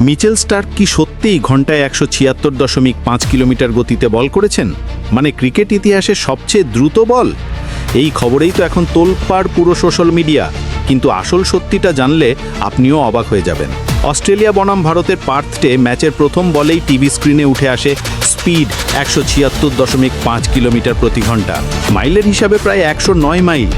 Mitchell Starc কি সত্যিই ঘন্টায় একশো ছিয়াত্তর দশমিক পাঁচ কিলোমিটার গতিতে বল করেছেন? মানে ক্রিকেট ইতিহাসে সবচেয়ে দ্রুত বল? এই খবরেই তো এখন তোলপাড় পুরো সোশ্যাল মিডিয়া। কিন্তু আসল সত্যিটা জানলে আপনিও অবাক হয়ে যাবেন। অস্ট্রেলিয়া বনাম ভারতের পার্থটে ম্যাচের প্রথম বলেই টিভি স্ক্রিনে উঠে আসে স্পিড একশো ছিয়াত্তর দশমিক পাঁচ কিলোমিটার প্রতি ঘণ্টা। মাইলের হিসাবে প্রায় একশো নয় মাইল।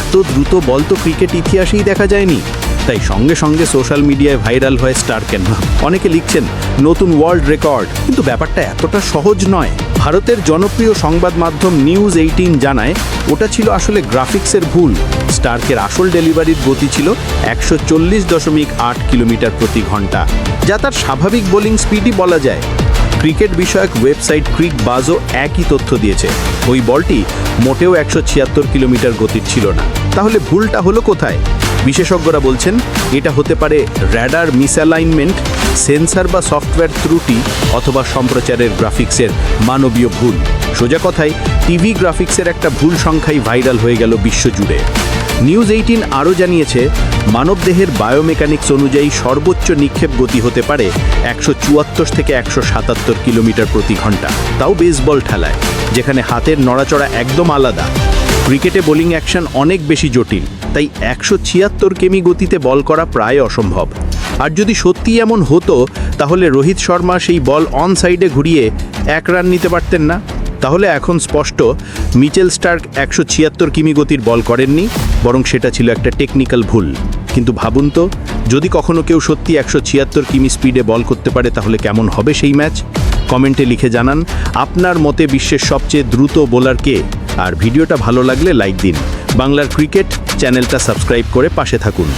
এত দ্রুত বল তো ক্রিকেট ইতিহাসেই দেখা যায়নি। তাই সঙ্গে সঙ্গে সোশ্যাল মিডিয়ায় ভাইরাল হয় স্টার্কের নাম। অনেকে লিখছেন, নতুন ওয়ার্ল্ড রেকর্ড। কিন্তু ব্যাপারটা এতটা সহজ নয়। ভারতের জনপ্রিয় সংবাদ মাধ্যম নিউজ এইটিন জানায়, ওটা ছিল আসলে গ্রাফিক্সের ভুল। স্টার্কের আসল ডেলিভারির গতি ছিল একশো চল্লিশ দশমিক আট কিলোমিটার প্রতি ঘণ্টা। যা তার স্বাভাবিক বোলিং স্পিডই বলা যায়। ক্রিকেট বিষয়ক ওয়েবসাইট ক্রিক বাজও একই তথ্য দিয়েছে। ওই বলটি মোটেও একশো ছিয়াত্তর কিলোমিটার গতির ছিল না। তাহলে ভুলটা হলো কোথায়? বিশেষজ্ঞরা বলছেন, এটা হতে পারে র্যাডার মিসঅ্যালাইনমেন্ট সেন্সার বা সফটওয়্যার ত্রুটি অথবা সম্প্রচারের গ্রাফিক্সের মানবীয় ভুল। সোজা কথায় টিভি গ্রাফিক্সের একটা ভুল সংখ্যাই ভাইরাল হয়ে গেল বিশ্বজুড়ে। নিউজ এইটিন আরও জানিয়েছে, মানবদেহের বায়োমেকানিক্স অনুযায়ী সর্বোচ্চ নিক্ষেপ গতি হতে পারে একশো চুয়াত্তর থেকে একশো সাতাত্তর কিলোমিটার প্রতি ঘণ্টা। তাও বেসবল ঠেলায়, যেখানে হাতের নড়াচড়া একদম আলাদা। ক্রিকেটে বোলিং অ্যাকশন অনেক বেশি জটিল, তাই একশো ছিয়াত্তর কেমি গতিতে বল করা প্রায় অসম্ভব। আর যদি সত্যি এমন হতো, তাহলে রোহিত শর্মা সেই বল অন সাইডে ঘুরিয়ে এক রান নিতে পারতেন না। তাহলে এখন স্পষ্ট, মিচেল স্টার্ক একশো ছিয়াত্তর কিমি গতির বল করেননি, বরং সেটা ছিল একটা টেকনিক্যাল ভুল। কিন্তু ভাবুন তো, যদি কখনো কেউ সত্যি একশো ছিয়াত্তর কিমি স্পিডে বল করতে পারে, তাহলে কেমন হবে সেই ম্যাচ কমেন্টে লিখে জানান, আপনার মতে বিশ্বের সবচেয়ে দ্রুত বোলার কে? আর ভিডিওটা ভালো লাগলে লাইক দিন। বাংলার ক্রিকেট চ্যানেলটা সাবস্ক্রাইব করে পাশে থাকুন।